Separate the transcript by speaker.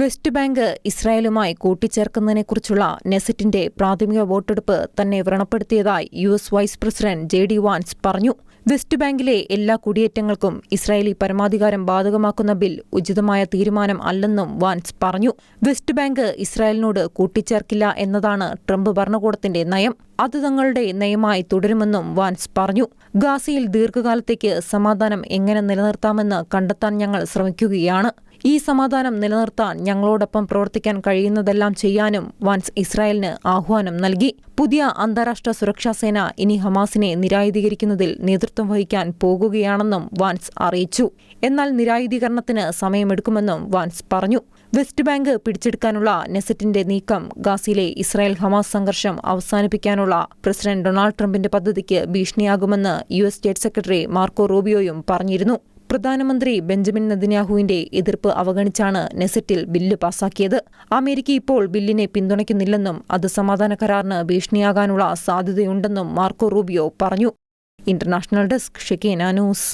Speaker 1: West bank ഇസ്രായേലുമായി കൂട്ടിച്ചേർക്കുന്നതിനെക്കുറിച്ചുള്ള നെസറ്റിന്റെ പ്രാഥമിക വോട്ടെടുപ്പ് തന്നെ വ്രണപ്പെടുത്തിയതായി U S vice president J D Vance പറഞ്ഞു. വെസ്റ്റ് ബാങ്കിലെ എല്ലാ കുടിയേറ്റങ്ങൾക്കും ഇസ്രായേലി പരമാധികാരം ബാധകമാക്കുന്ന ബിൽ ഉചിതമായ തീരുമാനം അല്ലെന്നും വാൻസ് പറഞ്ഞു. വെസ്റ്റ് ബാങ്ക് ഇസ്രായേലിനോട് കൂട്ടിച്ചേർക്കില്ല എന്നതാണ് ട്രംപ് ഭരണകൂടത്തിന്റെ നയം. അത് തങ്ങളുടെ നയമായി തുടരുമെന്നും വാൻസ് പറഞ്ഞു. ഗാസയിൽ ദീർഘകാലത്തേക്ക് സമാധാനം എങ്ങനെ നിലനിർത്താമെന്ന് കണ്ടെത്താൻ ഞങ്ങൾ ശ്രമിക്കുകയാണ്. ഈ സമാധാനം നിലനിർത്താൻ ഞങ്ങളോടൊപ്പം പ്രവർത്തിക്കാൻ കഴിയുന്നതെല്ലാം ചെയ്യാനും വാൻസ് ഇസ്രായേലിന് ആഹ്വാനം നൽകി. പുതിയ അന്താരാഷ്ട്ര സുരക്ഷാ സേന ഇനി ഹമാസിനെ നിരായുധീകരിക്കുന്നതിൽ നേതൃത്വം വഹിക്കാൻ പോകുകയാണെന്നും വാൻസ് അറിയിച്ചു. എന്നാൽ നിരായുധീകരണത്തിന് സമയമെടുക്കുമെന്നും വാൻസ് പറഞ്ഞു. വെസ്റ്റ് ബാങ്ക് പിടിച്ചെടുക്കാനുള്ള നെസറ്റിന്റെ നീക്കം ഗാസിലെ ഇസ്രായേൽ ഹമാസ് സംഘർഷം അവസാനിപ്പിക്കാനുള്ള പ്രസിഡന്റ് ഡൊണാൾഡ് ട്രംപിന്റെ പദ്ധതിക്ക് ഭീഷണിയാകുമെന്ന് U S state secretary Marco റൂബിയോയും പറഞ്ഞിരുന്നു. പ്രധാനമന്ത്രി ബെഞ്ചമിൻ നദിനാഹുവിന്റെ എതിർപ്പ് അവഗണിച്ചാണ് നെസറ്റിൽ ബില്ല് പാസാക്കിയത്. അമേരിക്ക ഇപ്പോൾ ബില്ലിനെ പിന്തുണയ്ക്കുന്നില്ലെന്നും അത് സമാധാന കരാറിന് ഭീഷണിയാകാനുള്ള സാധ്യതയുണ്ടെന്നും മാർക്കോ റൂബിയോ പറഞ്ഞു. International desk Shekinah news.